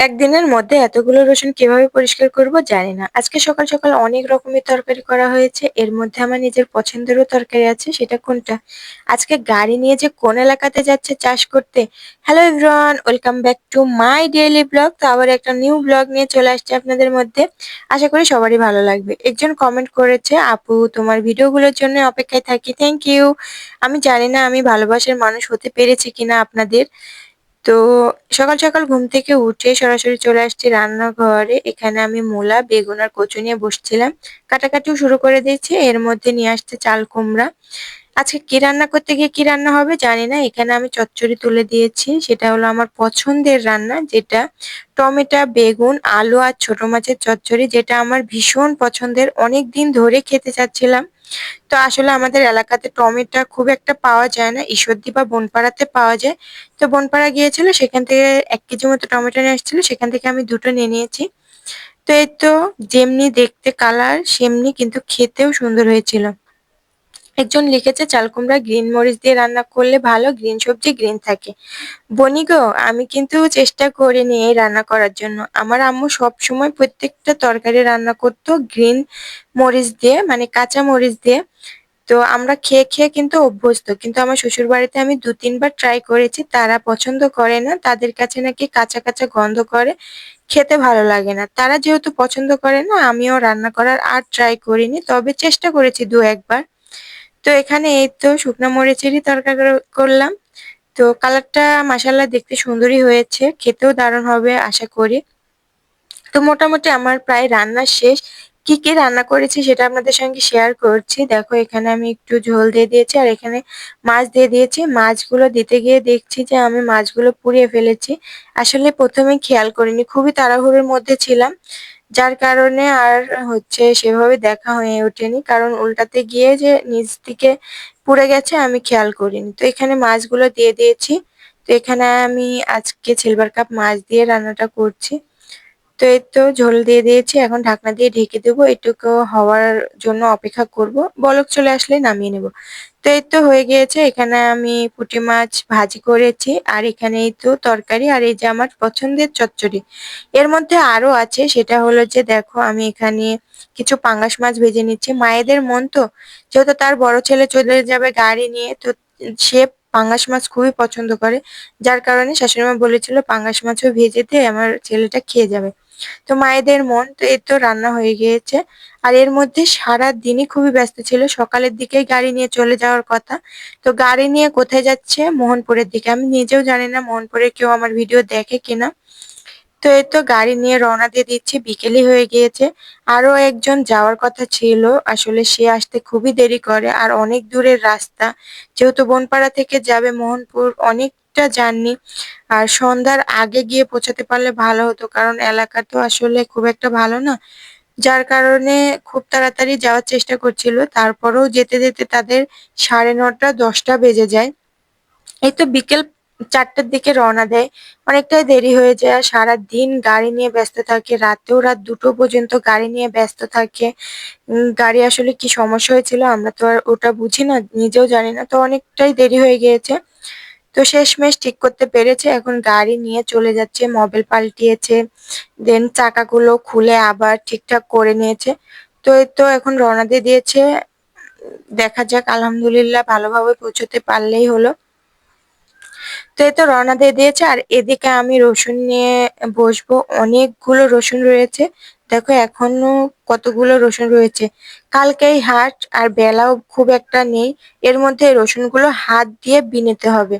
একদিনের মধ্যে এতগুলো রসুন কীভাবে পরিষ্কার করব জানি না। আজকে সকাল সকাল অনেক রকমের তরকারি করা হয়েছে। এর মধ্যে আমার নিজের পছন্দেরও তরকারি আছে, সেটা কোনটা? আজকে গাড়ি নিয়ে যে কোন এলাকাতে যাচ্ছে চাষ করতে? Hello everyone welcome back to my daily blog তো আবার একটা নিউ ব্লগ নিয়ে চলে আসছে আপনাদের মধ্যে। আশা করি সবারই ভালো লাগবে। একজন কমেন্ট করেছে, আপু, তোমার ভিডিওগুলোর জন্য অপেক্ষায় থাকি থ্যাংক ইউ আমি জানি না আমি ভালোবাসার মানুষ হতে পেরেছি কিনা আপনাদের। তো সকাল সকাল ঘুম থেকে উঠে সরাসরি চলে আসছি রান্নাঘরে। এখানে আমি মূলা, বেগুন আর কচু নিয়ে বসছিলাম। কাটাকাটিও শুরু করে দিয়েছি। এর মধ্যে নিয়ে আসছে চাল কুমড়া। আজকে কি রান্না করতে গিয়ে কি রান্না হবে জানি না। এখানে আমি চচ্চড়ি তুলে দিয়েছি। সেটা হলো আমার পছন্দের রান্না, যেটা টমেটো, বেগুন, আলু আর ছোট মাছের চচ্চড়ি, যেটা আমার ভীষণ পছন্দের। অনেক দিন ধরে খেতে চাচ্ছিলাম। তো আসলে আমাদের এলাকাতে টমেটো খুব একটা পাওয়া যায় না। ঈশ্বরদী বা বনপাড়াতে পাওয়া যায়। তো বনপাড়া গিয়েছিল, সেখান থেকে এক কেজি মতো টমেটো নিয়ে আসছিল। সেখান থেকে আমি দুটো নিয়ে নিয়েছি। তো এই তো, যেমনি দেখতে কালার সেমনি কিন্তু খেতেও সুন্দর হয়েছিল। একজন লিখেছে, চাল কুমড়া গ্রিন মরিচ দিয়ে রান্না করলে ভালো, গ্রিন সবজি, গ্রিন থাকে। বনি গো, আমি কিন্তু চেষ্টা করিনি এই রান্না করার জন্য। আমার আম্মু সব সময় প্রত্যেকটা তরকারি রান্না করতো গ্রিন মরিচ দিয়ে মানে কাঁচা মরিচ দিয়ে। তো আমরা খেয়ে খেয়ে কিন্তু অভ্যস্ত। কিন্তু আমার শ্বশুর বাড়িতে আমি দু, তিনবার ট্রাই করেছি, তারা পছন্দ করে না। তাদের কাছে নাকি কাঁচা কাঁচা গন্ধ করে, খেতে ভালো লাগে না। তারা যেহেতু পছন্দ করে না, আমিও রান্না করার আর ট্রাই করিনি। তবে চেষ্টা করেছি দু, একবার। তো এখানে এই তো শুকনো মরিচেরই তরকারি করলাম। তো কালারটা মাসাল্লাহ দেখতে সুন্দরই হয়েছে, খেতেও দারুণ হবে আশা করি। তো মোটামুটি আমার প্রায় রান্না শেষ। কি কি রান্না করেছি সেটা আপনাদের সঙ্গে শেয়ার করছি। দেখো এখানে আমি একটু ঝোল দিয়ে দিয়েছি আর এখানে মাছ দিয়ে দিয়েছি। মাছগুলো দিতে গিয়ে দেখছি যে আমি মাছগুলো পুড়িয়ে ফেলেছি। আসলে প্রথমে খেয়াল করিনি, খুবই তাড়াহুড়োর মধ্যে ছিলাম। যার কারণে আর হচ্ছে সেভাবে দেখা হয়ে ওঠেনি। কারণ উল্টাতে গিয়ে যে নিচ থেকে পুড়ে গেছে আমি খেয়াল করিনি। তো এখানে মাছগুলো দিয়ে দিয়েছি। তো এখানে আমি আজকে সিলভার কাপ মাছ দিয়ে রান্নাটা করছি। তো এই তো ঝোল দিয়ে দিয়েছি। এখন ঢাকনা দিয়ে ঢেকে দেবো। এটুকু হওয়ার জন্য অপেক্ষা করব। বলক চলে আসলে নামিয়ে নেব। তো এই তো হয়ে গিয়েছে। এখানে আমি পুঁটি মাছ ভাজি করেছি। আর এখানে এই তো তরকারি আর এই যে আমার পছন্দের চচ্চড়ি। এর মধ্যে আরও আছে, সেটা হলো যে দেখো, আমি এখানে কিছু পাঙ্গাস মাছ ভেজে নিচ্ছি। মায়েদের মন তো, যেহেতু তার বড় ছেলে চলে যাবে গাড়ি নিয়ে, তো সে পাঙ্গাস মাছ খুবই পছন্দ করে। যার কারণে শাশুড়িমা বলেছিল, পাঙ্গাস মাছও ভেজে দিয়ে আমার ছেলেটা খেয়ে যাবে। তো মায়েদের মন তো এই তো রান্না হয়ে গিয়েছে। আর এর মধ্যে সারা দিনই খুবই ব্যস্ত ছিল। সকালের দিকেই গাড়ি নিয়ে চলে যাওয়ার কথা। তো গাড়ি নিয়ে কোথায় যাচ্ছে? মোহনপুরের দিকে। আমি নিজেও জানি না মোহনপুরের কেউ আমার ভিডিও দেখে কিনা। তো এই তো গাড়ি নিয়ে রওনা দিয়ে দিচ্ছি। বিকেলই হয়ে গিয়েছে। আরও একজন যাওয়ার কথা ছিল। আসলে সে আসতে খুবই দেরি করে। আর অনেক দূরের রাস্তা। যেহেতু বনপাড়া থেকে যাবে মোহনপুর অনেকটা জার্নি। আর সন্ধ্যার আগে গিয়ে পৌঁছাতে পারলে ভালো হতো, কারণ এলাকা তো আসলে খুব একটা ভালো না। যার কারণে খুব তাড়াতাড়ি যাওয়ার চেষ্টা করছিল। তারপরেও যেতে যেতে তাদের সাড়ে নটা, দশটা বেজে যায়। এই তো বিকেল চারটার দিকে রওনা দেয়। অনেকটাই দেরি হয়ে যায়। আর সারাদিন গাড়ি নিয়ে ব্যস্ত থাকে। রাতেও রাত দুটো পর্যন্ত গাড়ি নিয়ে ব্যস্ত থাকে। গাড়ি আসলে কি সমস্যা হয়েছিল আমরা তো আর ওটা বুঝি না, নিজেও জানি না। তো অনেকটাই দেরি হয়ে গিয়েছে। তো শেষমেশ ঠিক করতে পেরেছে, এখন গাড়ি নিয়ে চলে যাচ্ছে মোবিল পাল্টিয়েছে দেন চাকাগুলো খুলে আবার ঠিকঠাক করে নিয়েছে। তো এই তো এখন রওনা দিয়ে দিয়েছে। দেখা যাক, আলহামদুলিল্লাহ ভালোভাবে পৌঁছতে পারলেই হলো। তো এই তো রওনা দিয়ে দিয়েছে। আর এদিকে আমি রসুন নিয়ে বসবো। অনেকগুলো রসুন রয়েছে। দেখো এখনও কতগুলো রসুন রয়েছে। কালকেই হাট আর বেলাও খুব একটা নেই। এর মধ্যে রসুনগুলো হাত দিয়ে বিনেতে হবে।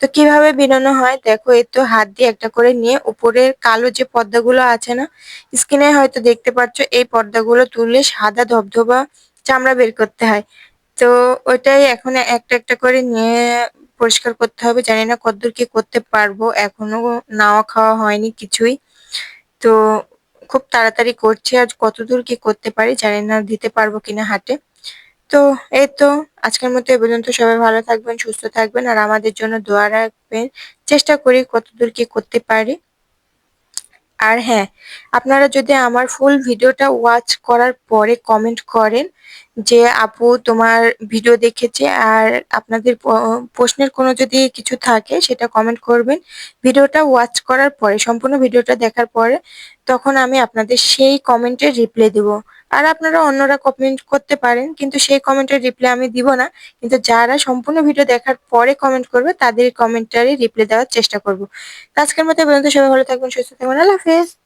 তো কীভাবে বিনানো হয়? দেখো, এই তো হাত দিয়ে একটা করে নিয়ে উপরের কালো যে পর্দাগুলো আছে না স্কিনে হয়তো দেখতে পাচ্ছ, এই পর্দাগুলো তুলে সাদা ধবধবা চামড়া বের করতে হয়। তো ওইটাই এখন একটা একটা করে নিয়ে পরিষ্কার করতে হবে। জানি না কতদূর কি করতে পারব। এখনও নাওয়া খাওয়া হয়নি কিছুই। তো খুব তাড়াতাড়ি করছি। আর কতদূর কি করতে পারি জানি না দিতে পারব কিনা হাটে। তো এই তো, আজকের মতো এ পর্যন্ত। সবাই ভালো থাকবেন, সুস্থ থাকবেন আর আমাদের জন্য দোয়া রাখবেন। চেষ্টা করি কতদূর কি করতে পারি। আর হ্যাঁ আপনারা যদি আমার ফুল ভিডিওটা ওয়াচ করার পরে কমেন্ট করেন যে আপু তোমার ভিডিও দেখেছে আর আপনাদের প্রশ্নের কোনো যদি কিছু থাকে সেটা কমেন্ট করবেন। ভিডিওটা ওয়াচ করার পরে, সম্পূর্ণ ভিডিওটা দেখার পরে তখন আমি আপনাদের সেই কমেন্টের রিপ্লাই দেব। আর আপনারা অন্যরা কমেন্ট করতে পারেন, কিন্তু সেই কমেন্টের রিপ্লাই আমি দিব না। কিন্তু যারা সম্পূর্ণ ভিডিও দেখার পরে কমেন্ট করবে, তাদের কমেন্টারে রিপ্লাই দেওয়ার চেষ্টা করব। আজকের মতো পর্যন্ত সবাই ভালো থাকবেন, সুস্থ থাকবেন। আল্লাহ হাফেজ।